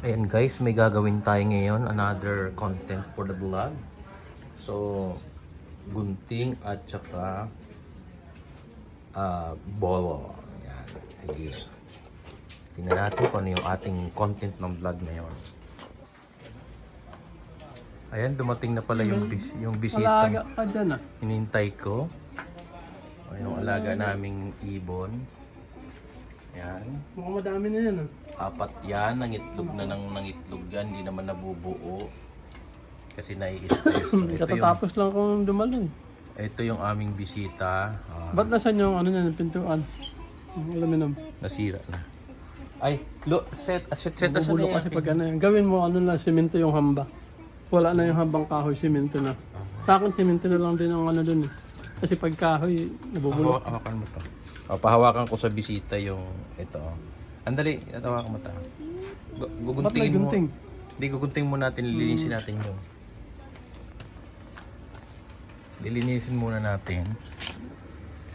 Ayan guys, may gagawin tayo ngayon. Another content for the vlog. So, gunting at saka ah bolo. Ayan. Sige. Tingnan natin kung ano yung ating content ng vlog ngayon. Ayan, dumating na pala yung, bis yung bisita. Alaga ka dyan ah. Hinintay ko. O, yung alaga naming ibon. Ayan. Mukhang madami na yan ah. Apat yan, nangitlog na ng nangitlog yan, hindi naman nabubuo. Kasi nai-stress. So, ito, yung, Katatapos lang kung dumalo eh. ito yung aming bisita. Ah, Ba't nasan yung ano niyan, yung pintuan? Aluminum. nasira na. Ay, lo, set, set, set, set, Bubulo kasi pag ano yan. Gawin mo ano na, simento yung hamba. Wala na yung hambang kahoy, simento na. Sa akin, simento na lang din ang ano dun eh. Kasi pag kahoy, nabubulok. Hawakan mo to. O, pahawakan ko sa bisita yung ito. oh. Andali, hawakan mo to. Gu- Guguntingin mo. gunting? Hindi, gugunting mo natin, lilinisin natin yung. Lilinisin muna natin.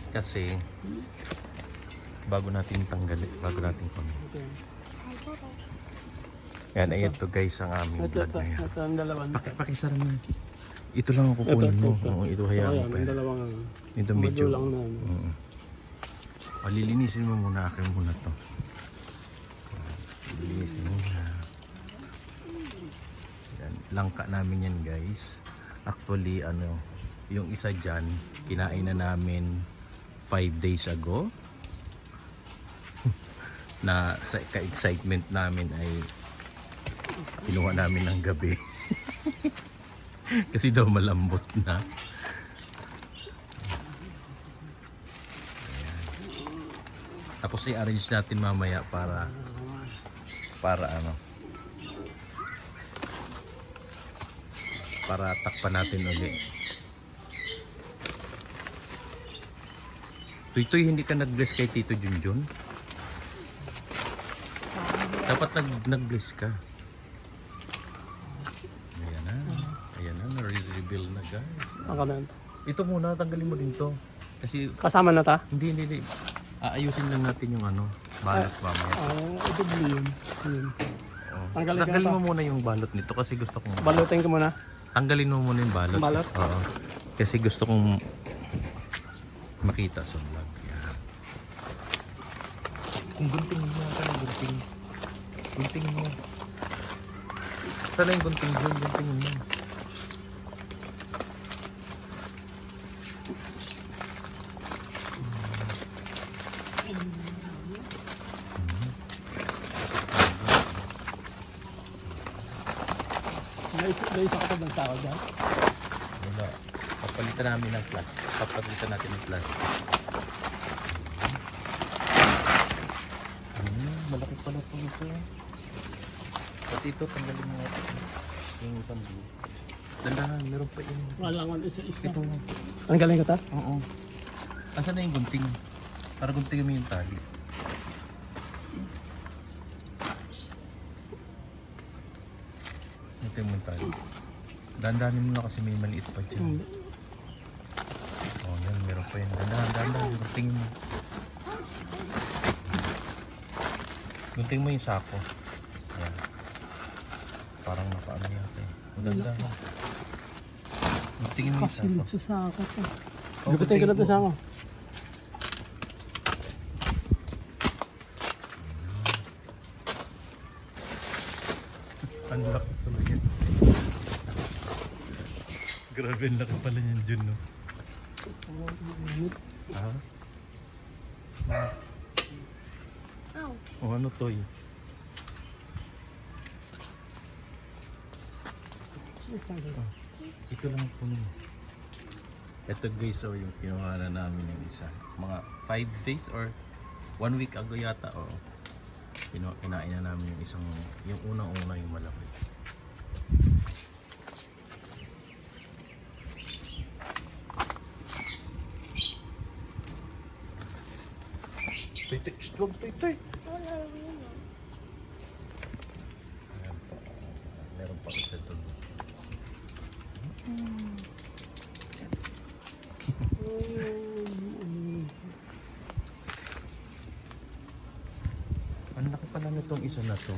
Kasi, bago natin tanggalin, bago natin kung Yan, ay ito guys ang aming Ito, vlog ito, na yan. ito ang. Paki, pakisara mo. Ito lang ang kukunin mo. ito. Oo, ito hayaan mo Ayan, pa ang dalawang ano. Ito medyo. lang na ano. Oo. O, lilinisin mo muna. Akin muna to. Mo na. Yan. Langka namin yan guys. Actually, ano, yung isa dyan, kinain na namin 5 days ago. na sa ka-excitement namin ay kinuha namin ng gabi. Kasi daw malambot na. Tapos i-arrange natin mamaya para para ano para takpan natin ulit. Tuy-tuy, hindi ka nag-bless kay Tito Junjun? Dapat nag nag-bless ka. Ayan na. Ayan na, na-reveal na guys. Ang kanan. Ito muna, tanggalin mo din to. Kasi, Kasama na ta? hindi, hindi, hindi. Aayusin lang natin yung ano, balot mamaya. Ah, ito blue yun. Yun. Oh. Tanggalin ka Tanggalin pa. mo muna yung balot nito kasi gusto kong... Balutin ko muna. Tanggalin mo muna yung balot. Balot? Oo. Kasi gusto kong makita sa vlog. Yan. Kung gunting mo ka ng gunting. Gunting mo. Sana yung gunting dyan, gunting mo. Pa bang tao dyan? Wala. Papalitan namin ng plastic. Papalitan natin ng plastic. Hmm, malaki pala po ito. Pati ito, tanggalin mo natin. Yung blue. Dandahan, meron pa yun. Wala nga isa-isa. Ito. Ang galing ka ta? Oo. Asan na yung gunting? Para guntingin mo yung tali. Ito yung tali. Dandanin mo na kasi may maliit pa dyan. Oh, yan, meron pa yun. Dandahan, dandahan. Guntingin mo. Guntingin mo yung sako. Yan. Parang nakaano yata eh. Maganda. Guntingin mo yung sako. Kasilid sa sako to. Oh, Lupitin ko na to guntingin sa ako. Ang laki talaga. Grabe, ang laki pala niyan dyan, no? Ha? Oh, ano to eh? Ito lang po mo. Ito guys, oh, yung kinuha na namin yung isa. Mga 5 days or 1 week ago yata, oh. Kinain na namin yung isang, yung unang-una yung malaki. Shh, wag, toy, toy. Ayan pa, meron pa isa doon. Ang laki pala nitong isa na to.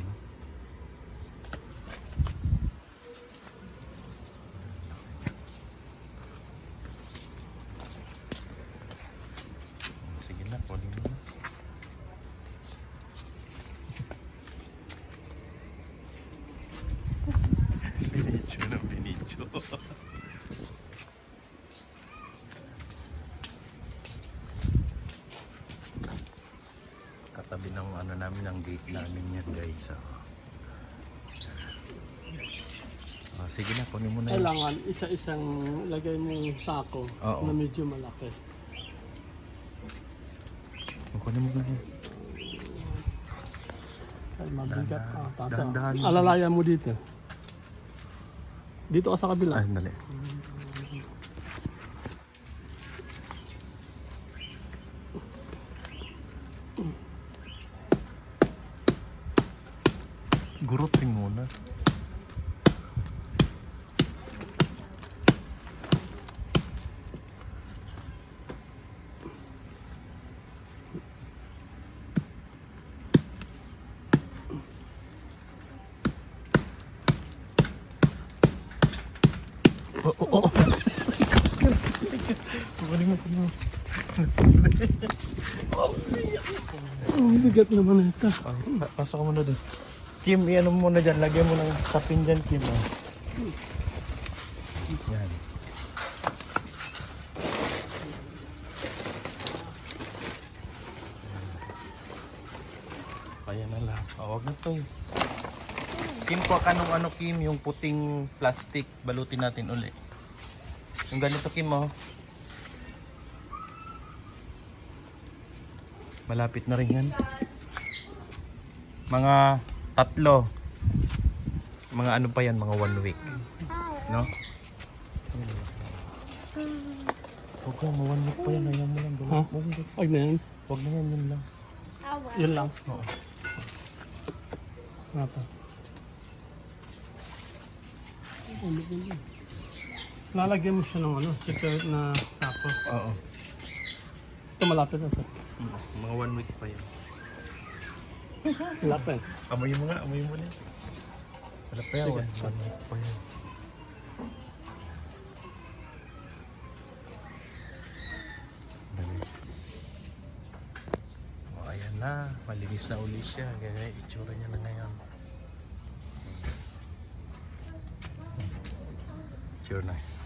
Ano namin, ang gate namin yan guys. So, Ah, sige na, kunin mo na yun. Kailangan isa-isang lagay mo yung sako Oo. na medyo malaki. Kunin mo na yun. Ay, mabigat. Ah, tata. Dahan-dahan. Alalayan mo dito. Dito ka sa kabila. Ay, dali. Gurot rin muna. Oh, oh, oh. Kukunin mo, kunin mo. Ang bigat naman ito. Ah, pa- pasok mo na doon. Kim, iyan mo muna dyan. Lagyan mo ng sapin dyan, Kim. Oh. Yan. Ayan na lang. Oh, wag na to eh. Kim, kuha ka ano, Kim, yung puting plastic. Balutin natin uli. Yung ganito, Kim, oh. Malapit na rin yan. Mga tatlo. Mga ano pa yan, mga one week. No? Huwag ka, mga one week pa yan. Ayaw mo lang. Ha? Huwag na yan. Huwag na yan, yun lang. Yun lang. Oo. Nga pa. Ano yun? Lalagyan mo siya ng ano, separate na sako. Oo. Ito malapit na ito. Mga one week pa yan. Malapit. Amoy mo nga, amoy mo na. Wala pa yan, one, one week pa ayan na. Malinis na uli siya. Yung itsura niya na ngayon. Sure na.